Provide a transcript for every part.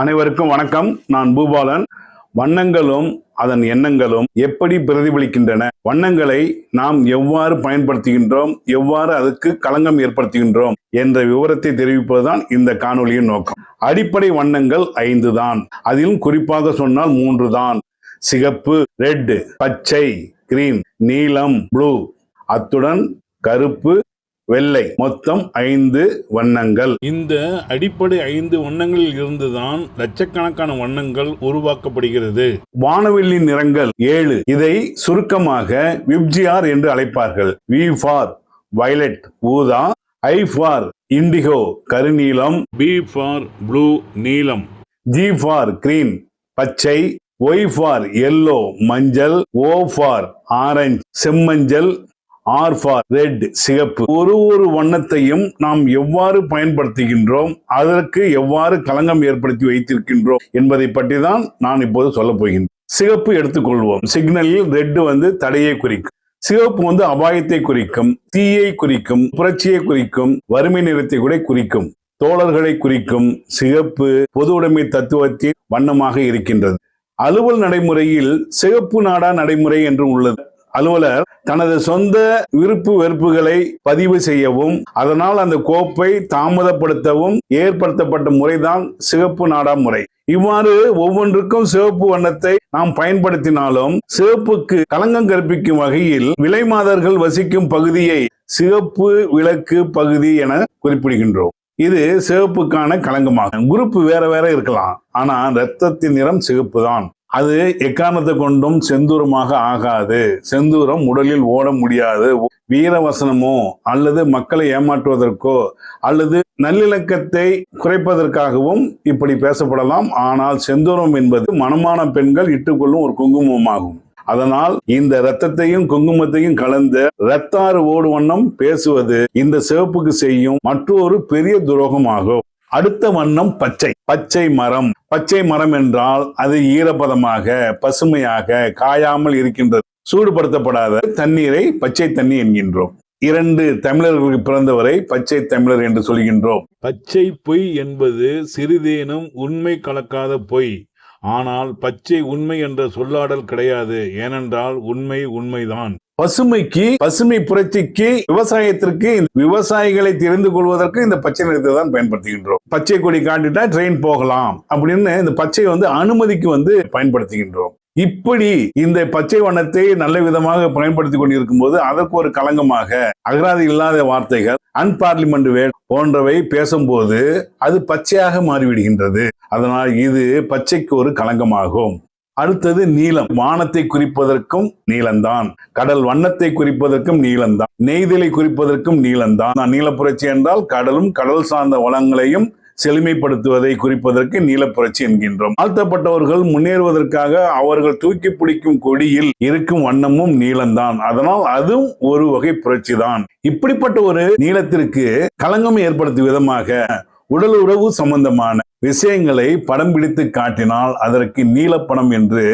அனைவருக்கும் வணக்கம். நான் பூபாலன். வண்ணங்களும் அதன் எண்ணங்களும் எப்படி பிரதிபலிக்கின்றன? வண்ணங்களை நாம் எவ்வாறு பயன்படுத்துகின்றோம்? எவ்வாறு அதுக்கு களங்கம் ஏற்படுத்துகின்றோம்? என்ற விவரத்தை தெரிவிப்பதுதான் இந்த காணொலியின் நோக்கம். அடிப்படை வண்ணங்கள் ஐந்து தான் அதிலும் குறிப்பாக சொன்னால் மூன்று தான் சிகப்பு ரெட் பச்சை கிரீன் நீலம் ப்ளூ. அத்துடன் கருப்பு வெள்ளை. மொத்தம் ஐந்து வண்ணங்கள். இந்த அடிப்படை ஐந்து வண்ணங்களில் இருந்துதான் லட்சக்கணக்கான வண்ணங்கள் உருவாக்கப்படுகிறது. வானவில்லின் நிறங்கள் ஏழு. இதை சுருக்கமாக விப்ஜிஆர் என்று அழைப்பார்கள். வி ஃபார் வயலட் ஊதா. ஐ ஃபார் இண்டிகோ கருநீலம். பி ஃபார் ப்ளூ நீலம். ஜி ஃபார் கிரீன் பச்சை. ஒய் ஃபார் எல்லோ மஞ்சள். ஓ ஃபார் ஆரஞ்சு செம்மஞ்சள். ஆர் ஃபார் ரெட் சிகப்பு. ஒரு ஒரு வண்ணத்தையும் நாம் எவ்வாறு பயன்படுத்துகின்றோம் அதற்கு எவ்வாறு களங்கம் ஏற்படுத்தி வைத்திருக்கின்றோம் என்பதை பற்றி தான் நான் இப்போது சொல்ல போகின்றேன். சிகப்பு எடுத்துக்கொள்வோம். சிக்னலில் ரெட் வந்து தடையை குறிக்கும். சிவப்பு வந்து அபாயத்தை குறிக்கும் தீயை குறிக்கும் புரட்சியை குறிக்கும் வறுமை நிறத்தை கூட குறிக்கும். தோழர்களை குறிக்கும். சிகப்பு பொது உடைமை தத்துவத்தின் வண்ணமாக இருக்கின்றது. அலுவல் நடைமுறையில் சிகப்பு நாடா நடைமுறை என்று உள்ளது. அலுவலர் தனது சொந்த விருப்பு வெறுப்புகளை பதிவு செய்யவும் அதனால் அந்த கோப்பை தாமதப்படுத்தவும் ஏற்படுத்தப்பட்ட முறைதான் சிகப்பு நாடா முறை. இவ்வாறு ஒவ்வொன்றுக்கும் சிவப்பு வண்ணத்தை நாம் பயன்படுத்தினாலும் சிவப்புக்கு களங்கம் கற்பிக்கும் வகையில் விலை மாதர்கள் வசிக்கும் பகுதியை சிவப்பு விளக்கு பகுதி என குறிப்பிடுகின்றோம். இது சிவப்புக்கான களங்கமாகும். குரூப் வேற வேற இருக்கலாம். ஆனா ரத்தத்தின் நிறம் சிவப்பு தான் அது எக்காரணத்தை கொண்டும் செந்தூரமாக ஆகாது. செந்தூரம் உடலில் ஓட முடியாது. வீரவசனமோ அல்லது மக்களை ஏமாற்றுவதற்கோ அல்லது நல்லிணக்கத்தை குறைப்பதற்காகவும் இப்படி பேசப்படலாம். ஆனால் செந்தூரம் என்பது மனமான பெண்கள் இட்டுக்கொள்ளும் ஒரு குங்குமமாகும். அதனால் இந்த இரத்தத்தையும் குங்குமத்தையும் கலந்த ரத்தாறு ஓடு வண்ணம் பேசுவது இந்த சிவப்புக்கு செய்யும் மற்றொரு பெரிய துரோகமாகும். அடுத்த வண்ணம் பச்சை. பச்சை மரம். பச்சை மரம் என்றால் அது ஈரப்பதமாக பசுமையாக காயாமல் இருக்கின்றது. சூடுபடுத்தப்படாத தண்ணீரை பச்சை தண்ணி என்கின்றோம். இரண்டு தமிழர்களுக்கு பிறந்தவரை பச்சை தமிழர் என்று சொல்கின்றோம். பச்சை பொய் என்பது சிறிதேனும் உண்மை கலக்காத பொய். ஆனால் பச்சை உண்மை என்ற சொல்லாடல் கிடையாது. ஏனென்றால் உண்மை உண்மைதான். பசுமைக்கு பசுமை புரட்சிக்கு விவசாயத்திற்கு இந்த விவசாயிகளை தெரிந்து கொள்வதற்கு இந்த பச்சை நிறத்தை தான் பயன்படுத்துகின்றோம். பச்சை கொடி காட்டிட்டா ட்ரெயின் போகலாம் அப்படின்னு இந்த பச்சை வந்து அனுமதிக்கு வந்து பயன்படுத்துகின்றோம். இப்படி இந்த பச்சை வண்ணத்தை நல்ல விதமாக பயன்படுத்தி கொண்டிருக்கும் போது அதற்கு ஒரு களங்கமாக அகராதி இல்லாத வார்த்தைகள் அன்பார்லிமெண்ட் வே போன்றவை பேசும்போது அது பச்சையாக மாறிவிடுகின்றது. அதனால் இது பச்சைக்கு ஒரு களங்கமாகும். அடுத்தது நீலம் வானத்தை குறிப்பதற்கும் நீலந்தான் கடல் வண்ணத்தை குறிப்பதற்கும் நீலந்தான் நெய்தலை குறிப்பதற்கும் நீலம்தான் நீலப்புரட்சி என்றால் கடலும் கடல் சார்ந்த வளங்களையும் செழுமைப்படுத்துவதை குறிப்பதற்கு நீலப்புரட்சி என்கின்றோம். தாழ்த்தப்பட்டவர்கள் முன்னேறுவதற்காக அவர்கள் தூக்கி பிடிக்கும் கொடியில் இருக்கும் வண்ணமும் நீளம்தான். அதனால் அதுவும் ஒரு வகை புரட்சி தான் இப்படிப்பட்ட ஒரு நீளத்திற்கு களங்கம் ஏற்படுத்தும் விதமாக உடல் உறவு சம்பந்தமான விஷயங்களை படம் பிடித்து காட்டினால் அதற்கு நீலப்பணம் என்று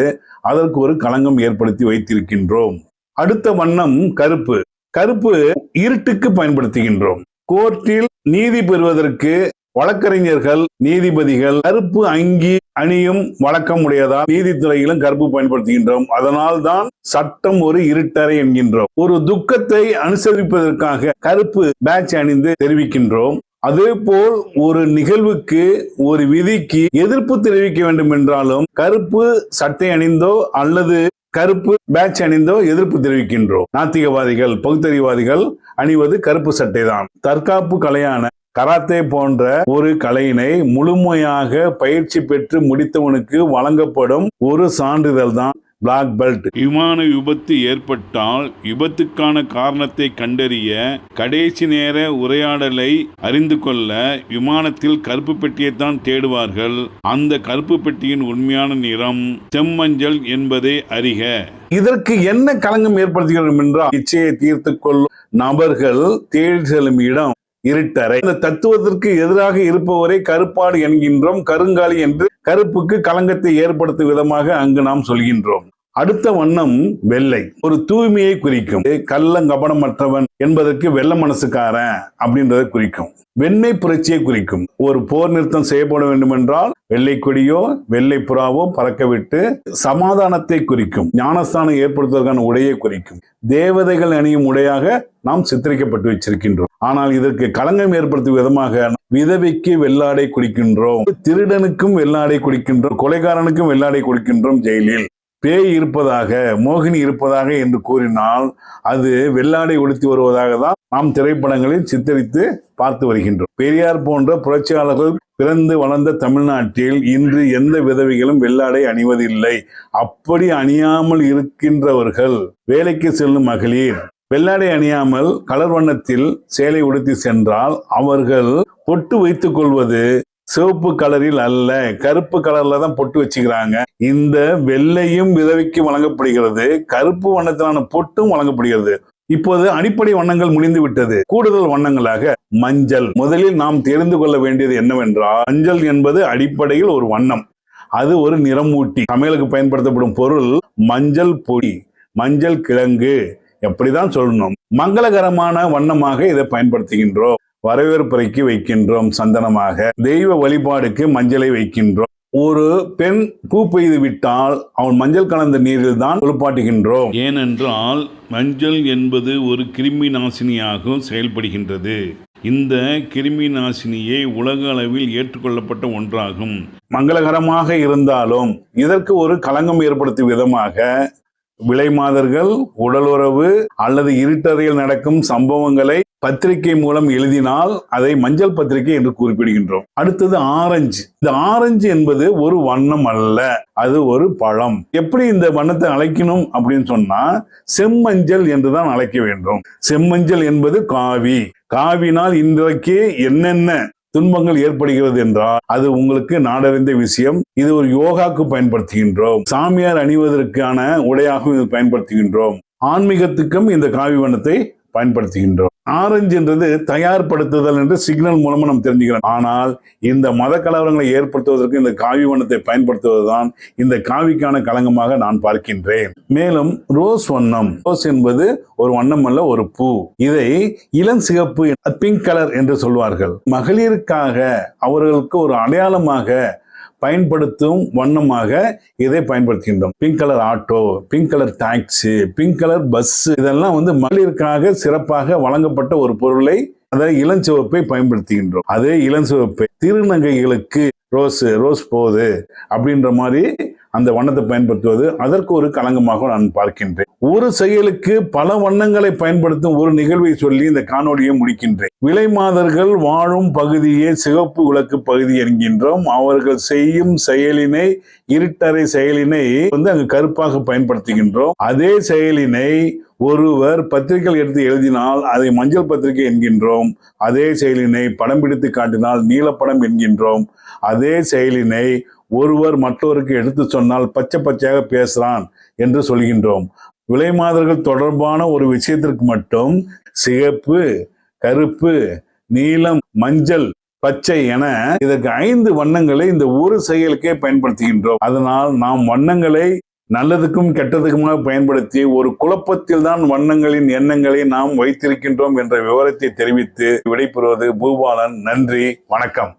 அதற்கு ஒரு களங்கம் ஏற்படுத்தி வைத்திருக்கின்றோம். அடுத்த வண்ணம் கருப்பு. கருப்பு இருட்டுக்கு பயன்படுத்துகின்றோம். கோர்ட்டில் நீதி பெறுவதற்கு வழக்கறிஞர்கள் நீதிபதிகள் கருப்பு அங்கி அணியும் வழக்கம் உடையதால் நீதித்துறையிலும் கருப்பு பயன்படுத்துகின்றோம். அதனால் தான் சட்டம் ஒரு இருட்டறை என்கின்றோம். ஒரு துக்கத்தை அனுசரிப்பதற்காக கருப்பு பேட்ச் அணிந்து தெரிவிக்கின்றோம். அதே போல் ஒரு நிகழ்வுக்கு ஒரு விதிக்கு எதிர்ப்பு தெரிவிக்க வேண்டும் என்றாலும் கருப்பு சட்டை அணிந்தோ அல்லது கருப்பு பேட்ச் அணிந்தோ எதிர்ப்பு தெரிவிக்கின்றோம். நாத்திகவாதிகள் பகுத்தறிவாதிகள் அணிவது கருப்பு சட்டை தான். தற்காப்பு கலையான கராத்தே போன்ற ஒரு கலையினை முழுமையாக பயிற்சி பெற்று முடித்தவனுக்கு வழங்கப்படும் ஒரு சான்றிதழ் தான் பிளாக் பெல்ட் விமான விபத்து ஏற்பட்டால் விபத்துக்கான காரணத்தை கண்டறிய கடைசி நேர உரையாடலை அறிந்து கொள்ள விமானத்தில் கருப்பு பெட்டியைத்தான் தேடுவார்கள். அந்த கருப்பு பெட்டியின் உண்மையான நிறம் செம்மஞ்சள் என்பதை அறிக. இதற்கு என்ன களங்கம் ஏற்படுத்துகிறோம் என்றால் இச்சையை தீர்த்து கொள்ளும் நபர்கள் தேடி செல்லும் இடம் இருட்டறை. இந்த தத்துவத்திற்கு எதிராக இருப்பவரை கருப்பாடு என்கின்றோம் கருங்காலி என்று கருப்புக்கு களங்கத்தை ஏற்படுத்தும் விதமாக அங்கு நாம் சொல்கின்றோம். அடுத்த வண்ணம் வெள்ளை. ஒரு தூய்மையை குறிக்கும். கள்ளங்கபனமற்றவன் என்பதற்கு வெள்ள மனசுக்காரன் அப்படின்றத குறிக்கும். வெண்மை புரட்சியை குறிக்கும். ஒரு போர் நிறுத்தம் செய்யப்பட வேண்டும் என்றால் வெள்ளை கொடியோ வெள்ளை புறாவோ பறக்கவிட்டு சமாதானத்தை குறிக்கும். ஞானஸ்தானம் ஏற்படுத்துவதற்கான உடையை குறிக்கும். தேவதைகள் அணியும் உடையாக நாம் சித்தரிக்கப்பட்டு வச்சிருக்கின்றோம். ஆனால் இதற்கு களங்கம் ஏற்படுத்தும் விதமாக விதவைக்கு வெள்ளாடை குடிக்கின்றோம். திருடனுக்கும் வெள்ளாடை குடிக்கின்றோம். கொலைகாரனுக்கும் வெள்ளாடை குடிக்கின்றோம் ஜெயிலில். பேய் இருப்பதாக மோகினி இருப்பதாக என்று கூறினால் அது வெள்ளாடை உடுத்தி வருவதாக தான் நாம் திரைப்படங்களில் சித்தரித்து பார்த்து வருகின்றோம். பெரியார் போன்ற புரட்சியாளர்கள் பிறந்து வளர்ந்த தமிழ்நாட்டில் இன்று எந்த விதவைகளும் வெள்ளாடை அணிவதில்லை. அப்படி அணியாமல் இருக்கின்றவர்கள் வேலைக்கு செல்லும் மகளிர் வெள்ளாடை அணியாமல் கலர் வண்ணத்தில் சேலை உடுத்தி சென்றால் அவர்கள் பொட்டு வைத்துக் கொள்வது சிவப்பு கலரில் அல்ல கருப்பு கலர்ல தான் பொட்டு வச்சுக்கிறாங்க. இந்த வெள்ளையும் விதவைக்கு வழங்கப்படுகிறது கருப்பு வண்ணத்திலான பொட்டும் வழங்கப்படுகிறது. இப்போது அடிப்படை வண்ணங்கள் முடிந்து விட்டது. கூடுதல் வண்ணங்களாக மஞ்சள். முதலில் நாம் தெரிந்து கொள்ள வேண்டியது என்னவென்றால் மஞ்சள் என்பது அடிப்படையில் ஒரு வண்ணம். அது ஒரு நிறமூட்டி சமையலுக்கு பயன்படுத்தப்படும் பொருள் மஞ்சள் பொடி மஞ்சள் கிழங்கு. எப்படிதான் சொல்லணும்? மங்களகரமான வண்ணமாக இதை பயன்படுத்துகின்றோம். வரவேற்புரைக்கு வைக்கின்றோம் சந்தனமாக. தெய்வ வழிபாடுக்கு மஞ்சளை வைக்கின்றோம். ஒரு பெண் பூ பெய்து விட்டால் அவன் மஞ்சள் கலந்த நீரில் தான் குளிப்பாட்டுகின்றோம். ஏனென்றால் மஞ்சள் என்பது ஒரு கிருமி நாசினியாகவும் செயல்படுகின்றது. இந்த கிருமி நாசினியை உலக அளவில் ஏற்றுக்கொள்ளப்பட்ட ஒன்றாகும். மங்களகரமாக இருந்தாலும் இதற்கு ஒரு களங்கம் ஏற்படுத்தும் விதமாக விலைமாதர்கள் உடலுறவு அல்லது இருட்டறையில் நடக்கும் சம்பவங்களை பத்திரிகை மூலம் எழுதினால் அதை மஞ்சள் பத்திரிகை என்று குறிப்பிடுகின்றோம். அடுத்தது ஆரஞ்சு. இந்த ஆரஞ்சு என்பது ஒரு வண்ணம் அல்ல அது ஒரு பழம். எப்படி இந்த வண்ணத்தை அழைக்கணும் அப்படின்னு சொன்னா செம்மஞ்சள் என்றுதான் அழைக்க வேண்டும். செம்மஞ்சள் என்பது காவி. காவினால் இன்றைக்கு என்னென்ன துன்பங்கள் ஏற்படுகிறது என்றால் அது உங்களுக்கு நாடறிந்த விஷயம். இது ஒரு யோகாக்கு பயன்படுத்துகின்றோம். சாமியார் அணிவதற்கான உடையாகவும் இது பயன்படுத்துகின்றோம். ஆன்மீகத்துக்கும் இந்த காவி வண்ணத்தை பயன்படுத்துகின்றோம். ஆரஞ்சு என்றது தயார்படுத்துதல் என்று சிக்னல் மூலமா நாம் தெரிஞ்சுக்கிறோம். ஆனால் இந்த மத கலவரங்களை ஏற்படுத்துவதற்கு இந்த காவி வண்ணத்தை பயன்படுத்துவதுதான் இந்த காவிக்கான களங்கமாக நான் பார்க்கின்றேன். மேலும் ரோஸ் வண்ணம். ரோஸ் என்பது ஒரு வண்ணம் அல்ல ஒரு பூ. இதை இளம் சிகப்பு பிங்க் கலர் என்று சொல்வார்கள். மகளிருக்காக அவர்களுக்கு ஒரு அடையாளமாக பயன்படுத்தும் வண்ணமாக இதை பயன்படுத்துகின்றோம். Pink colour auto pink colour taxi pink colour bus இதெல்லாம் வந்து மகளிருக்காக சிறப்பாக வழங்கப்பட்ட ஒரு பொருளை அதை இளஞ்சிவப்பை பயன்படுத்துகின்றோம். அதே இளஞ்சிவப்பை திருநங்கைகளுக்கு ரோஸ் ரோஸ் போகுது அப்படின்ற மாதிரி அந்த வண்ணத்தை பயன்படுத்துவது அதற்கு ஒரு களங்கமாக நான் பார்க்கின்றேன். ஒரு செயலுக்கு பல வண்ணங்களை பயன்படுத்தும் ஒரு நிகழ்வை சொல்லி இந்த காணொலியை முடிக்கின்றேன். விலை மாதர்கள் வாழும் பகுதியே சிவப்பு விளக்கு பகுதி என்கின்றோம். அவர்கள் செய்யும் செயலினை இருட்டறை செயலினை வந்து அங்கு கருப்பாக பயன்படுத்துகின்றோம். அதே செயலினை ஒருவர் பத்திரிகை எடுத்து எழுதினால் அதை மஞ்சள் பத்திரிகை என்கின்றோம். அதே செயலினை படம் பிடித்து காட்டினால் நீலப்படம் என்கின்றோம். அதே செயலினை ஒருவர் மற்றவருக்கு எடுத்து சொன்னால் பச்சை பச்சையாக பேசுறான் என்று சொல்கின்றோம். விலைமாதர்கள் தொடர்பான ஒரு விஷயத்திற்கு மட்டும் சிகப்பு கருப்பு நீலம் மஞ்சள் பச்சை என இதற்கு ஐந்து வண்ணங்களை இந்த ஒரு செயலுக்கே பயன்படுத்துகின்றோம். அதனால் நாம் வண்ணங்களை நல்லதுக்கும் கெட்டதுக்குமாக பயன்படுத்தி ஒரு குழப்பத்தில் தான் வண்ணங்களின் எண்ணங்களை நாம் வைத்திருக்கின்றோம் என்ற விவரத்தை தெரிவித்து விடைபெறுவது பூபாலன். நன்றி. வணக்கம்.